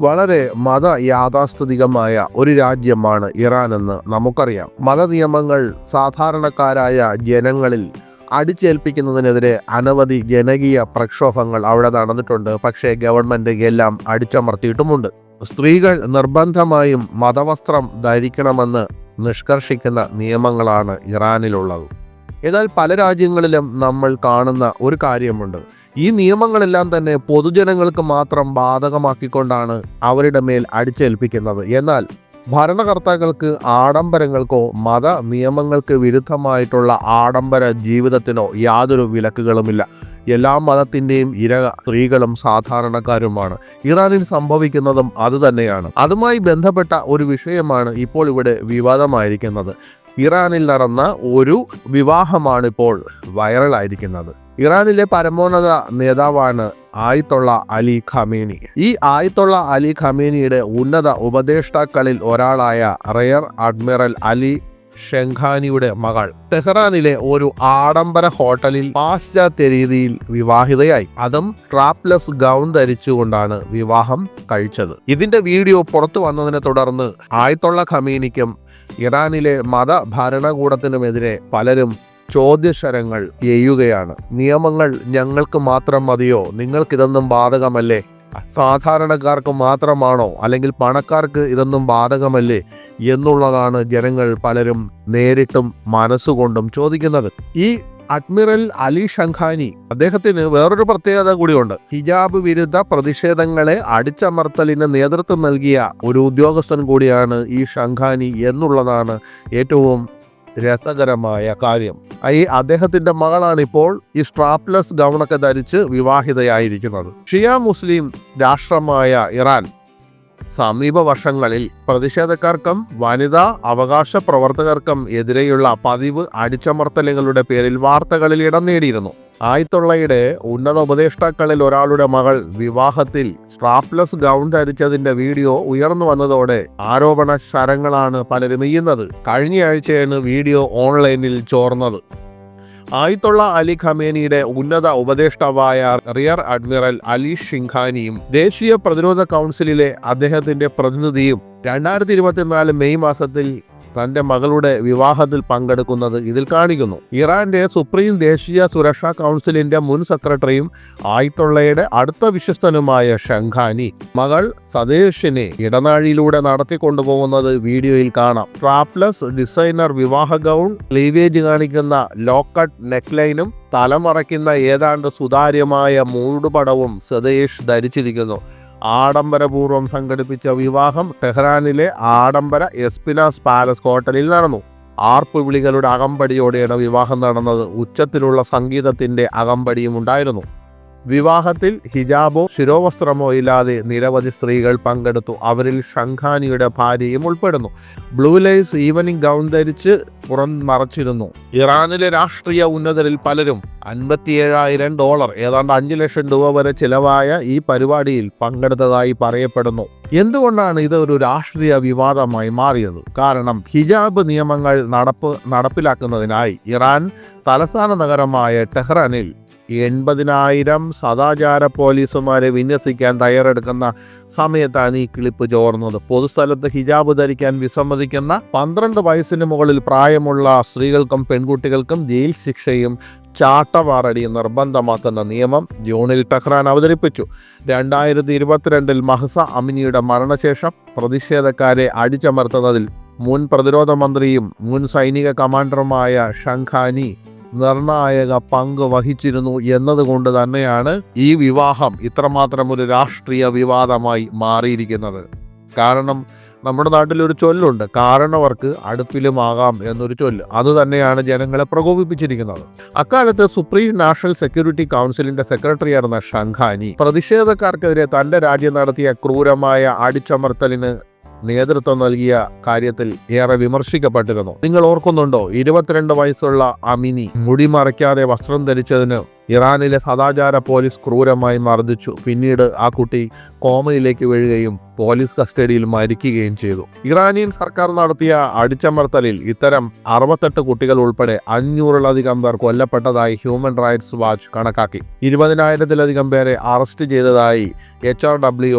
വളരെ മത യാഥാസ്ഥിതികമായ ഒരു രാജ്യമാണ് ഇറാൻ എന്ന് നമുക്കറിയാം. മത നിയമങ്ങൾ സാധാരണക്കാരായ ജനങ്ങളിൽ അടിച്ചേൽപ്പിക്കുന്നതിനെതിരെ അനവധി ജനകീയ പ്രക്ഷോഭങ്ങൾ അവിടെ നടന്നിട്ടുണ്ട്. പക്ഷേ ഗവൺമെന്റ് എല്ലാം അടിച്ചമർത്തിയിട്ടുമുണ്ട്. സ്ത്രീകൾ നിർബന്ധമായും മതവസ്ത്രം ധരിക്കണമെന്ന് നിഷ്കർഷിക്കുന്ന നിയമങ്ങളാണ് ഇറാനിലുള്ളത്. എന്നാൽ പല രാജ്യങ്ങളിലും നമ്മൾ കാണുന്ന ഒരു കാര്യമുണ്ട്. ഈ നിയമങ്ങളെല്ലാം തന്നെ പൊതുജനങ്ങൾക്ക് മാത്രം ബാധകമാക്കിക്കൊണ്ടാണ് അവരുടെ മേൽ അടിച്ചേൽപ്പിക്കുന്നത്. എന്നാൽ ഭരണകർത്താക്കൾക്ക് ആഡംബരങ്ങൾക്കോ മത നിയമങ്ങൾക്ക് വിരുദ്ധമായിട്ടുള്ള ആഡംബര ജീവിതത്തിനോ യാതൊരു വിലക്കുകളുമില്ല. എല്ലാ മതത്തിന്റെയും ഇര സ്ത്രീകളും സാധാരണക്കാരുമാണ്. ഇറാനിൽ സംഭവിക്കുന്നതും അതുതന്നെയാണ്. അതുമായി ബന്ധപ്പെട്ട ഒരു വിഷയമാണ് ഇപ്പോൾ ഇവിടെ വിവാദമായിരിക്കുന്നത്. ഇറാനിൽ നടന്ന ഒരു വിവാഹമാണ് ഇപ്പോൾ വൈറലായിരിക്കുന്നത്. ഇറാനിലെ പരമോന്നത നേതാവാണ് ആയിത്തൊള്ള അലി ഖമേനി. ഈ ആയിത്തൊള്ള അലി ഖമേനിയുടെ ഉന്നത ഉപദേഷ്ടാക്കളിൽ ഒരാളായ റയർ അഡ്മിറൽ അലി ഷെങ്ഖാനിയുടെ മകൾ. ടെഹ്റാനിലെ ഒരു ആഡംബര ഹോട്ടലിൽ പാശ്ചാത്യ രീതിയിൽ വിവാഹിതയായി. അതും ട്രാപ്ലെസ് ഗൗൺ ധരിച്ചുകൊണ്ടാണ് വിവാഹം കഴിച്ചത്. ഇതിന്റെ വീഡിയോ പുറത്തു വന്നതിനെ തുടർന്ന് ആയത്തുള്ള ഖമീനിക്കും ഇറാനിലെ മത ഭരണകൂടത്തിനുമെതിരെ പലരും ചോദ്യശരങ്ങൾ ചെയ്യുകയാണ് നിയമങ്ങൾ ഞങ്ങൾക്ക് മാത്രം മതിയോ? നിങ്ങൾക്കിതൊന്നും ബാധകമല്ലേ? സാധാരണക്കാർക്ക് മാത്രമാണോ? അല്ലെങ്കിൽ പണക്കാർക്ക് ഇതൊന്നും ബാധകമല്ലേ എന്നുള്ളതാണ് ജനങ്ങൾ പലരും നേരിട്ടും മനസ്സുകൊണ്ടും ചോദിക്കുന്നത്. ഈ അഡ്മിറൽ അലി ഷംഖാനി അദ്ദേഹത്തിന് വേറൊരു പ്രത്യേകത കൂടിയുണ്ട്. ഹിജാബ് വിരുദ്ധ പ്രതിഷേധങ്ങളെ അടിച്ചമർത്തലിന് നേതൃത്വം നൽകിയ ഒരു ഉദ്യോഗസ്ഥൻ കൂടിയാണ് ഈ ഷംഖാനി എന്നുള്ളതാണ് ഏറ്റവും രസകരമായ കാര്യം. ഈ അദ്ദേഹത്തിന്റെ മകളാണ് ഇപ്പോൾ ഈ സ്ട്രാപ്ലെസ് ഗൗണൊക്കെ ധരിച്ച് വിവാഹിതയായിരിക്കുന്നത്. ഷിയ മുസ്ലിം രാഷ്ട്രമായ ഇറാൻ സമീപ വർഷങ്ങളിൽ പ്രതിഷേധക്കാർക്കും വനിതാ അവകാശ പ്രവർത്തകർക്കും എതിരെയുള്ള പതിവ് അടിച്ചമർത്തലുകളുടെ പേരിൽ വാർത്തകളിൽ ഇടം നേടിയിരുന്നു. ആയിത്തുള്ളയുടെ ഉന്നത ഉപദേഷ്ടാക്കളിൽ ഒരാളുടെ മകൾ വിവാഹത്തിൽ സ്ട്രാപ്ലെസ് ഗൗൺ ധരിച്ചതിന്റെ വീഡിയോ ഉയർന്നു വന്നതോടെ ആരോപണ ശരങ്ങളാണ് പലരും ചെയ്യുന്നത് കഴിഞ്ഞയാഴ്ചയാണ് വീഡിയോ ഓൺലൈനിൽ ചോർന്നത്. ആയിത്തുള്ള അലി ഖമേനിയുടെ ഉന്നത ഉപദേഷ്ടാവായ റിയർ അഡ്മിറൽ അലി ഷിംഖാനിയും ദേശീയ പ്രതിരോധ കൗൺസിലിലെ അദ്ദേഹത്തിന്റെ പ്രതിനിധിയും രണ്ടായിരത്തി മെയ് മാസത്തിൽ തന്റെ മകളുടെ വിവാഹത്തിൽ പങ്കെടുക്കുന്നത് ഇതിൽ കാണിക്കുന്നു. ഇറാന്റെ സുപ്രീം ദേശീയ സുരക്ഷാ കൗൺസിലിന്റെ മുൻ സെക്രട്ടറിയും ആയിത്തുള്ളയുടെ അടുത്ത വിശ്വസ്തനുമായ ഷങ്ഖാനി മകൾ സതീഷിനെ ഇടനാഴിയിലൂടെ നടത്തിക്കൊണ്ടുപോകുന്നത് വീഡിയോയിൽ കാണാം. ട്രാപ്ലസ് ഡിസൈനർ വിവാഹ ഗൗൺ ക്ലീവേജ് കാണിക്കുന്ന ലോക്കട്ട് നെക്ലൈനും തലമറയ്ക്കുന്ന ഏതാണ്ട് സുതാര്യമായ മൂടുപടവും സതേഷ് ധരിച്ചിരിക്കുന്നു. ആഡംബരപൂർവം സംഘടിപ്പിച്ച വിവാഹം ടെഹ്റാനിലെ ആഡംബര എസ്പിനാസ് പാലസ് ഹോട്ടലിൽ നടന്നു. ആർപ്പ് വിളികളുടെ അകമ്പടിയോടെയാണ് വിവാഹം നടന്നത്. ഉച്ചത്തിലുള്ള സംഗീതത്തിന്റെ അകമ്പടിയും ഉണ്ടായിരുന്നു. വിവാഹത്തിൽ ഹിജാബോ ശിരോവസ്ത്രമോ ഇല്ലാതെ നിരവധി സ്ത്രീകൾ പങ്കെടുത്തു. അവരിൽ ഷംഖാനിയുടെ ഭാര്യയും ഉൾപ്പെടുന്നു. ബ്ലൂ ലൈസ് ഈവനിങ് ഗൗൺ ധരിച്ച് പുറം മറച്ചിരുന്നു. ഇറാനിലെ രാഷ്ട്രീയ ഉന്നതരിൽ പലരും അൻപത്തിയേഴായിരം ഡോളർ ഏതാണ്ട് അഞ്ച് ലക്ഷം രൂപ വരെ ചിലവായ ഈ പരിപാടിയിൽ പങ്കെടുത്തതായി പറയപ്പെടുന്നു. എന്തുകൊണ്ടാണ് ഇത് ഒരു രാഷ്ട്രീയ വിവാദമായി മാറിയത്? കാരണം ഹിജാബ് നിയമങ്ങൾ നടപ്പ് നടപ്പിലാക്കുന്നതിനായി ഇറാൻ തലസ്ഥാന നഗരമായ ടെഹ്റാനിൽ എൺപതിനായിരം സദാചാര പോലീസുമാരെ വിന്യസിക്കാൻ തയ്യാറെടുക്കുന്ന സമയത്താണ് ഈ ക്ലിപ്പ് ചോർന്നത്. പൊതുസ്ഥലത്ത് ഹിജാബ് ധരിക്കാൻ വിസമ്മതിക്കുന്ന പന്ത്രണ്ട് വയസ്സിന് മുകളിൽ പ്രായമുള്ള സ്ത്രീകൾക്കും പെൺകുട്ടികൾക്കും ജയിൽ ശിക്ഷയും ചാട്ടവാറടി നിർബന്ധമാക്കുന്ന നിയമം ജൂണിൽ ടെഹ്റാൻ അവതരിപ്പിച്ചു. രണ്ടായിരത്തി ഇരുപത്തിരണ്ടിൽ മഹസ അമിനിയുടെ മരണശേഷം പ്രതിഷേധക്കാരെ അടിച്ചമർത്തുന്നതിൽ മുൻ പ്രതിരോധ മന്ത്രിയും മുൻ സൈനിക കമാൻഡറുമായ ഷങ്ഖാനി നിർണായക പങ്ക് വഹിച്ചിരുന്നു എന്നതുകൊണ്ട് തന്നെയാണ് ഈ വിവാഹം ഇത്രമാത്രം ഒരു രാഷ്ട്രീയ വിവാദമായി മാറിയിരിക്കുന്നത്. കാരണം നമ്മുടെ നാട്ടിലൊരു ചൊല്ലുണ്ട് കാരണവർക്ക് അടുപ്പിലുമാകാം എന്നൊരു ചൊല്ല്. അത് തന്നെയാണ് ജനങ്ങളെ പ്രകോപിപ്പിച്ചിരിക്കുന്നത്. അക്കാലത്ത് സുപ്രീം നാഷണൽ സെക്യൂരിറ്റി കൗൺസിലിന്റെ സെക്രട്ടറി ആയിരുന്ന ഷംഖാനി പ്രതിഷേധക്കാർക്കെതിരെ തന്റെ രാജ്യം നടത്തിയ ക്രൂരമായ അടിച്ചമർത്തലിന് നേതൃത്വം നൽകിയ കാര്യത്തിൽ ഏറെ വിമർശിക്കപ്പെട്ടിരുന്നു. നിങ്ങൾ ഓർക്കുന്നുണ്ടോ ഇരുപത്തിരണ്ട് വയസ്സുള്ള അമിനി മുടി മറയ്ക്കാതെ വസ്ത്രം ധരിച്ചതിന് ഇറാനിലെ സദാചാര പോലീസ് ക്രൂരമായി മർദ്ദിച്ചു. പിന്നീട് ആ കുട്ടി കോമയിലേക്ക് വീഴുകയും പോലീസ് കസ്റ്റഡിയിൽ മരിക്കുകയും ചെയ്തു. ഇറാനിയൻ സർക്കാർ നടത്തിയ അടിച്ചമർത്തലിൽ ഇത്തരം അറുപത്തെട്ട് കുട്ടികൾ ഉൾപ്പെടെ അഞ്ഞൂറിലധികം പേർ കൊല്ലപ്പെട്ടതായി ഹ്യൂമൻ റൈറ്റ്സ് വാച്ച് കണക്കാക്കി. ഇരുപതിനായിരത്തിലധികം പേരെ അറസ്റ്റ് ചെയ്തതായി എച്ച്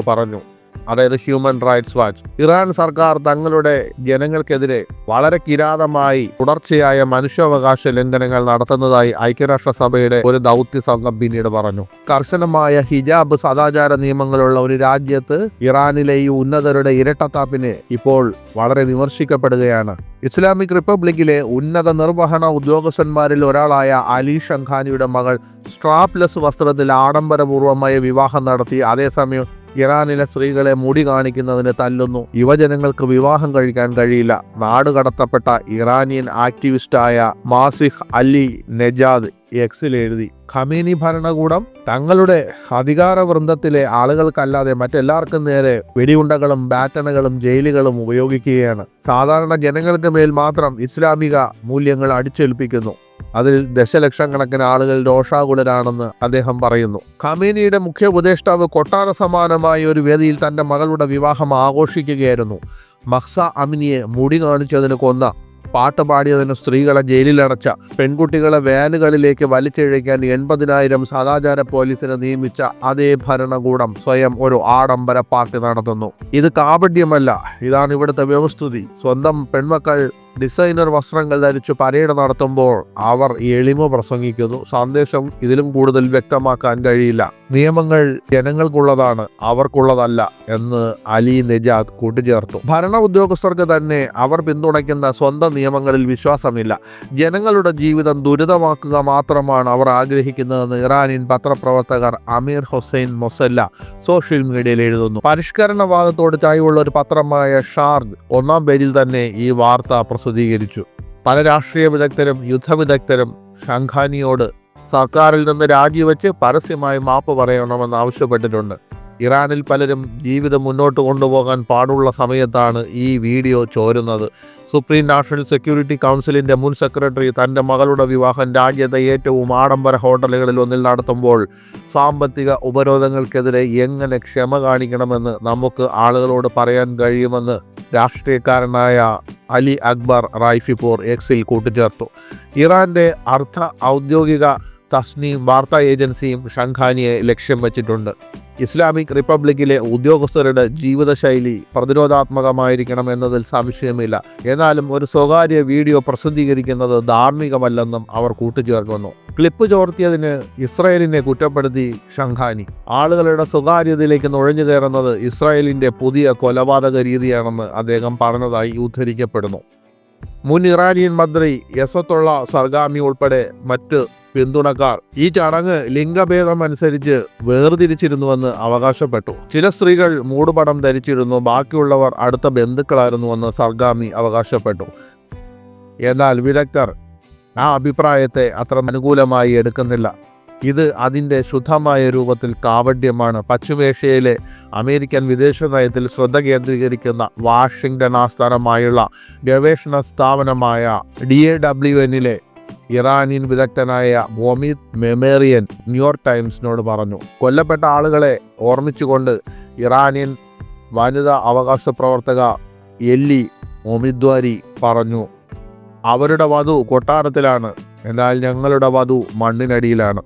പറഞ്ഞു. അതായത് ഹ്യൂമൻ റൈറ്റ്സ് വാച്ച് ഇറാൻ സർക്കാർ തങ്ങളുടെ ജനങ്ങൾക്കെതിരെ വളരെ കിരാതമായി തുടർച്ചയായ മനുഷ്യാവകാശ ലംഘനങ്ങൾ നടത്തുന്നതായി ഐക്യരാഷ്ട്രസഭയുടെ ഒരു ദൗത്യ സംഘം പിന്നീട് പറഞ്ഞു. കർശനമായ ഹിജാബ് സദാചാര നിയമങ്ങളുള്ള ഒരു രാജ്യത്ത് ഇറാനിലെ ഈ ഉന്നതരുടെ ഇരട്ടത്താപ്പിന് ഇപ്പോൾ വളരെ വിമർശിക്കപ്പെടുകയാണ്. ഇസ്ലാമിക് റിപ്പബ്ലിക്കിലെ ഉന്നത നിർവഹണ ഉദ്യോഗസ്ഥന്മാരിൽ ഒരാളായ അലി ഷംഖാനിയുടെ മകൾ സ്ട്രാപ്ലെസ് വസ്ത്രത്തിൽ ആഡംബരപൂർവമായ വിവാഹം നടത്തി. അതേസമയം ഇറാനിലെ സ്ത്രീകളെ മുടി കാണിക്കുന്നതിന് തല്ലുന്നു. യുവജനങ്ങൾക്ക് വിവാഹം കഴിക്കാൻ കഴിയില്ല. നാടുകടത്തപ്പെട്ട ഇറാനിയൻ ആക്ടിവിസ്റ്റായ മാസിഹ് അലി നെജാദ് എക്സിൽ എഴുതി ഖമീനി ഭരണകൂടം തങ്ങളുടെ അധികാര വൃന്ദത്തിലെ ആളുകൾക്കല്ലാതെ മറ്റെല്ലാവർക്കും നേരെ വെടിയുണ്ടകളും ബാറ്റണകളും ജയിലുകളും ഉപയോഗിക്കുകയാണ്. സാധാരണ ജനങ്ങൾക്ക് മേൽ മാത്രം ഇസ്ലാമിക മൂല്യങ്ങൾ അടിച്ചേൽപ്പിക്കുന്നു. അതിൽ ദശലക്ഷക്കണക്കിന് ആളുകൾ രോഷാകുലരാണെന്ന് അദ്ദേഹം പറയുന്നു. ഖമേനിയുടെ മുഖ്യ ഉപദേഷ്ടാവ് കൊട്ടാര സമാനമായ ഒരു വേദിയിൽ തന്റെ മകളുടെ വിവാഹം ആഘോഷിക്കുകയായിരുന്നു. മഹ്സ അമിനിയെ മുടി കാണിച്ചതിന് കൊന്ന പാട്ട് പാടിയതിന് സ്ത്രീകളെ ജയിലിലടച്ച പെൺകുട്ടികളെ വാനുകളിലേക്ക് വലിച്ചിഴയ്ക്കാൻ എൺപതിനായിരം സദാചാര പോലീസിനെ നിയമിച്ച അതേ ഭരണകൂടം സ്വയം ഒരു ആഡംബര പാർട്ടി നടത്തുന്നു. ഇത് കാപഢ്യമല്ല ഇതാണ് ഇവിടുത്തെ വ്യവസ്ഥിതി. സ്വന്തം പെൺമക്കൾ ഡിസൈനർ വസ്ത്രങ്ങൾ ധരിച്ച് പരേഡ് നടത്തുമ്പോൾ അവർ എളിമ പ്രസംഗിക്കുന്നു. സന്ദേശം ഇതിലും കൂടുതൽ വ്യക്തമാക്കാൻ കഴിയില്ല. നിയമങ്ങൾ ജനങ്ങൾക്കുള്ളതാണ് അവർക്കുള്ളതല്ല എന്ന് അലി നിജാദ് കൂട്ടിച്ചേർത്തു. ഭരണ ഉദ്യോഗസ്ഥർക്ക് തന്നെ അവർ പിന്തുണയ്ക്കുന്ന സ്വന്തം നിയമങ്ങളിൽ വിശ്വാസമില്ല. ജനങ്ങളുടെ ജീവിതം ദുരിതമാക്കുക മാത്രമാണ് അവർ ആഗ്രഹിക്കുന്നതെന്ന് ഇറാനിയൻ പത്രപ്രവർത്തകർ അമീർ ഹുസൈൻ മൊസല്ല സോഷ്യൽ മീഡിയയിൽ എഴുതുന്നു. പരിഷ്കരണവാദത്തോട് ചായവുള്ള ഒരു പത്രമായ ഷാർജ് ഒന്നാം പേജിൽ തന്നെ ഈ വാർത്ത പ്രസിദ്ധീകരിച്ചു പല രാഷ്ട്രീയ വിദഗ്ധരും യുദ്ധവിദഗ്ധരും ഷാങ്ഖാനിയോട് സർക്കാരിൽ നിന്ന് രാജിവെച്ച് പരസ്യമായി മാപ്പ് പറയണമെന്ന് ആവശ്യപ്പെട്ടിട്ടുണ്ട്. ഇറാനിൽ പലരും ജീവിതം മുന്നോട്ട് കൊണ്ടുപോകാൻ പാടുള്ള സമയത്താണ് ഈ വീഡിയോ ചോരുന്നത്. സുപ്രീം നാഷണൽ സെക്യൂരിറ്റി കൗൺസിലിന്റെ മുൻ സെക്രട്ടറി തന്റെ മകളുടെ വിവാഹം രാജ്യത്തെ ഏറ്റവും ആഡംബര ഹോട്ടലുകളിൽ ഒന്നിൽ നടത്തുമ്പോൾ സാമ്പത്തിക ഉപരോധങ്ങൾക്കെതിരെ എങ്ങനെ ക്ഷമ കാണിക്കണമെന്ന് നമുക്ക് ആളുകളോട് പറയാൻ കഴിയുമെന്ന് രാഷ്ട്രീയക്കാരനായ അലി അക്ബർ റായ്ഫിപൂർ എക്സിൽ കൂട്ടിച്ചേർത്തു. ഇറാന്റെ അർദ്ധ ഔദ്യോഗിക തസ്നീം വാർത്താ ഏജൻസിയും ഷംഖാനിയെ ലക്ഷ്യം വച്ചിട്ടുണ്ട്. ഇസ്ലാമിക് റിപ്പബ്ലിക്കിലെ ഉദ്യോഗസ്ഥരുടെ ജീവിതശൈലി പ്രതിരോധാത്മകമായിരിക്കണം എന്നതിൽ സംശയമില്ല. എന്നാലും ഒരു സ്വകാര്യ വീഡിയോ പ്രസിദ്ധീകരിക്കുന്നത് ധാർമ്മികമല്ലെന്നും അവർ കൂട്ടിച്ചേർക്കുന്നു. ക്ലിപ്പ് ചോർത്തിയതിന് ഇസ്രായേലിനെ കുറ്റപ്പെടുത്തി ഷംഖാനി ആളുകളുടെ സ്വകാര്യതയിലേക്ക് നുഴഞ്ഞു കയറുന്നത് ഇസ്രായേലിന്റെ പുതിയ കൊലപാതക രീതിയാണെന്ന് അദ്ദേഹം പറഞ്ഞതായി ഉദ്ധരിക്കപ്പെടുന്നു. മുൻ ഇറാനിയൻ മന്ത്രി യസത്തുള്ള സർഗാമി ഉൾപ്പെടെ മറ്റ് പിന്തുണക്കാർ. ഈ ചടങ്ങ് ലിംഗഭേദം അനുസരിച്ച് വേർതിരിച്ചിരുന്നുവെന്ന് അവകാശപ്പെട്ടു. ചില സ്ത്രീകൾ മൂടുപടം ധരിച്ചിരുന്നു. ബാക്കിയുള്ളവർ അടുത്ത ബന്ധുക്കളായിരുന്നുവെന്ന് സർഗാമി അവകാശപ്പെട്ടു. എന്നാൽ വിദഗ്ധർ ആ അഭിപ്രായത്തെ അത്ര അനുകൂലമായി എടുക്കുന്നില്ല. ഇത് അതിന്റെ ശുദ്ധമായ രൂപത്തിൽ കാവഡ്യമാണ് പശ്ചിമേഷ്യയിലെ അമേരിക്കൻ വിദേശ നയത്തിൽ ശ്രദ്ധ കേന്ദ്രീകരിക്കുന്ന വാഷിംഗ്ടൺ ആസ്ഥാനമായുള്ള ഗവേഷണ സ്ഥാപനമായ ഡി എ ഡബ്ല്യു എന്നിലെ ഇറാനിയൻ വിദഗ്ധനായ മൊമീദ് മെമേറിയൻ ന്യൂയോർക്ക് ടൈംസിനോട് പറഞ്ഞു കൊല്ലപ്പെട്ട ആളുകളെ ഓർമ്മിച്ചുകൊണ്ട് ഇറാനിയൻ വനിതാ അവകാശ പ്രവർത്തക എല്ലി ഒമിദ്വാരി പറഞ്ഞു അവരുടെ വധു കൊട്ടാരത്തിലാണ് എന്നാൽ ഞങ്ങളുടെ വധു മണ്ണിനടിയിലാണ്.